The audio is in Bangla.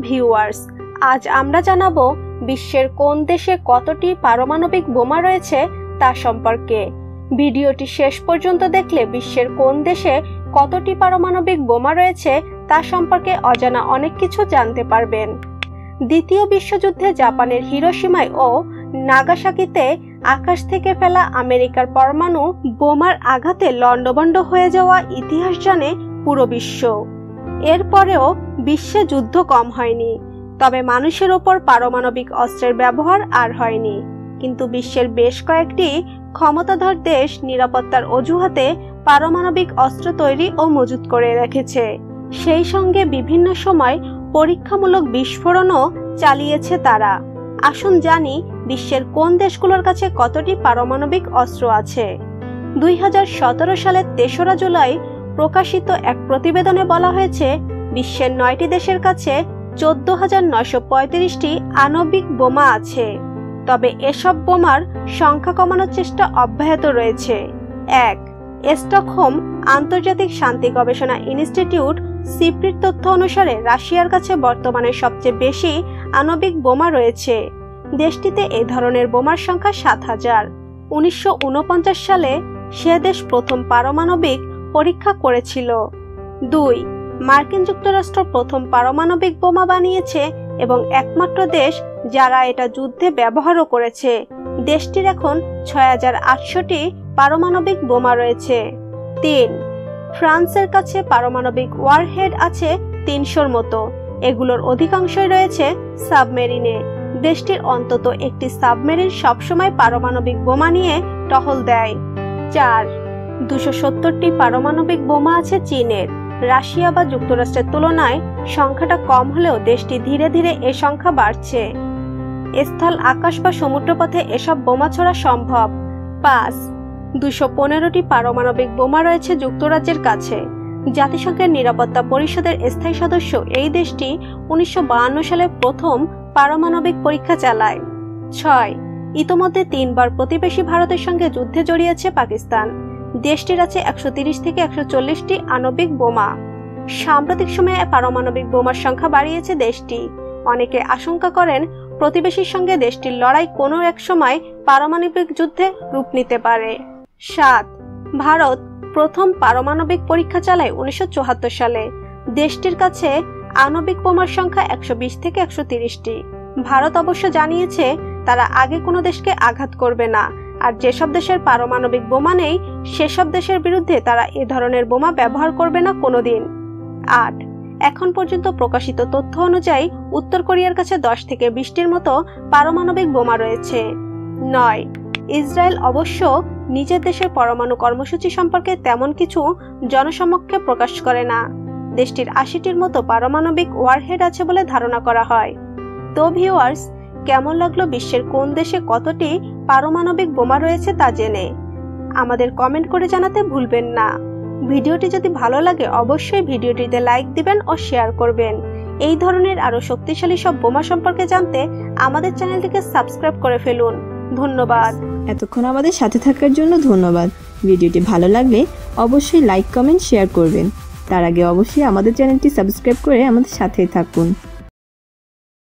ভিউয়ার্স আজ আমরা জানাব বিশ্বের কোন দেশে কতটি পারমাণবিক বোমা রয়েছে তা সম্পর্কে। ভিডিওটি শেষ পর্যন্ত দেখলে বিশ্বের কোন দেশে কতটি পারমাণবিক বোমা রয়েছে তা সম্পর্কে অজানা অনেক কিছু জানতে পারবেন। দ্বিতীয় বিশ্বযুদ্ধে জাপানের হিরোসীমায় ও নাগাসাকিতে আকাশ থেকে ফেলা আমেরিকার পরমাণু বোমার আঘাতে লণ্ডভণ্ড হয়ে যাওয়া ইতিহাস জানে পুরো বিশ্ব। এরপরেও বিশ্বে যুদ্ধ কম হয়নি, তবে মানুষের ওপর পারমাণবিক অস্ত্রের ব্যবহার আর হয়নি। কিন্তু বিশ্বের বেশ কয়েকটি ক্ষমতাধর দেশ নিরাপত্তার অজুহাতে পারমাণবিক অস্ত্র তৈরি ও মজুত করে রেখেছে। সেই সঙ্গে বিভিন্ন সময় পরীক্ষামূলক বিস্ফোরণও চালিয়েছে তারা। আসুন জানি বিশ্বের কোন দেশগুলোর কাছে কতটি পারমাণবিক অস্ত্র আছে। দুই সালের তেসরা জুলাই প্রকাশিত এক প্রতিবেদনে বলা হয়েছে, বিশ্বের নয়টি দেশের কাছে চোদ্দ হাজার নয়শো পঁয়ত্রিশটি আণবিক বোমা আছে। তবে এসব বোমার সংখ্যা কমানোর চেষ্টা অব্যাহত রয়েছে। এক, স্টকহোম আন্তর্জাতিক শান্তি গবেষণা ইনস্টিটিউট সিপ্রির তথ্য অনুসারে রাশিয়ার কাছে বর্তমানে সবচেয়ে বেশি আণবিক বোমা রয়েছে। দেশটিতে এ ধরনের বোমার সংখ্যা সাত হাজার। উনিশশো সালে সে দেশ প্রথম পারমাণবিক পরীক্ষা করেছিল। দুই, মার্কিন যুক্তরাষ্ট্র প্রথম পারমাণবিক বোমা বানিয়েছে এবং একমাত্র দেশ যারা এটা যুদ্ধে ব্যবহারও করেছে। দেশটির এখন ছয় হাজার আটশোটি পারমাণবিক বোমা রয়েছে। তিন, ফ্রান্সের কাছে পারমাণবিক ওয়ারহেড আছে তিনশোর মতো। এগুলোর অধিকাংশই রয়েছে সাবমেরিনে। দেশটির অন্তত একটি সাবমেরিন সবসময় পারমাণবিক বোমা নিয়ে টহল দেয়। চার দুশো সত্তরটি পারমাণবিক বোমা আছে চীনের। রাশিয়া বা যুক্তরাষ্ট্রের তুলনায় সংখ্যাটা কম হলেও দেশটি ধীরে ধীরে এ সংখ্যা বাড়ছে। স্থল, আকাশ বা সমুদ্রপথে এসব বোমা ছোড়া সম্ভব। পাঁচ, দুশো পনেরোটি পারমাণবিক বোমা রয়েছে যুক্তরাজ্যের কাছে। জাতিসংঘের নিরাপত্তা পরিষদের স্থায়ী সদস্য এই দেশটি উনিশশো সালে প্রথম পারমাণবিক পরীক্ষা চালায়। ছয়, ইতোমধ্যে তিনবার প্রতিবেশী ভারতের সঙ্গে যুদ্ধে জড়িয়েছে পাকিস্তান। দেশটির আছে একশো থেকে একশো চল্লিশটি আণবিক বোমা। সাম্প্রতিক সময়ে পারমাণবিক বোমার সংখ্যা বাড়িয়েছে দেশটি। অনেকে আশঙ্কা করেন প্রতিবেশীর সঙ্গে দেশটির লড়াই কোনো এক সময় পারমাণবিক যুদ্ধে রূপ নিতে পারে। সাত, ভারত প্রথম পারমাণবিক পরীক্ষা চালায় উনিশশো চুয়াত্তর সালে। দেশটির কাছে আণবিক বোমার সংখ্যা একশো বিশ থেকে একশো তিরিশটি। ভারত অবশ্য জানিয়েছে তারা আগে কোনো দেশকে আঘাত করবে না। আর যেসব দেশের পারমাণবিক বোমা নেই, সেসব দেশের বিরুদ্ধে তারা এ ধরনের বোমা ব্যবহার করবে না কোনোদিন। আট, এখন পর্যন্ত প্রকাশিত তথ্য অনুযায়ী উত্তর কোরিয়ার কাছে দশ থেকে বিশটির মতো পারমাণবিক বোমা রয়েছে। নয়, ইসরায়েল অবশ্য নিজের দেশের পরমাণু কর্মসূচি সম্পর্কে তেমন কিছু জনসমক্ষে প্রকাশ করে না। দেশটির আশিটির মতো পারমাণবিক ওয়ারহেড আছে বলে ধারণা করা হয়। তো ভিউয়ার্স, কেমন লাগল বিশ্বের কোন দেশে কতটি পারমাণবিক বোমা রয়েছে তা জেনে। আমাদের কমেন্ট করে জানাতে ভুলবেন না। ভিডিওটি যদি ভালো লাগে, অবশ্যই ভিডিওটিতে লাইক দিবেন ও শেয়ার করবেন। এই ধরনের আরও শক্তিশালী সব বোমা সম্পর্কে জানতে আমাদের চ্যানেলটিকে সাবস্ক্রাইব করে ফেলুন। ধন্যবাদ। এতক্ষণ আমাদের সাথে থাকার জন্য ধন্যবাদ। ভিডিওটি ভালো লাগলে অবশ্যই লাইক, কমেন্ট, শেয়ার করবেন। তার আগে অবশ্যই আমাদের চ্যানেলটি সাবস্ক্রাইব করে আমাদের সাথেই থাকুন।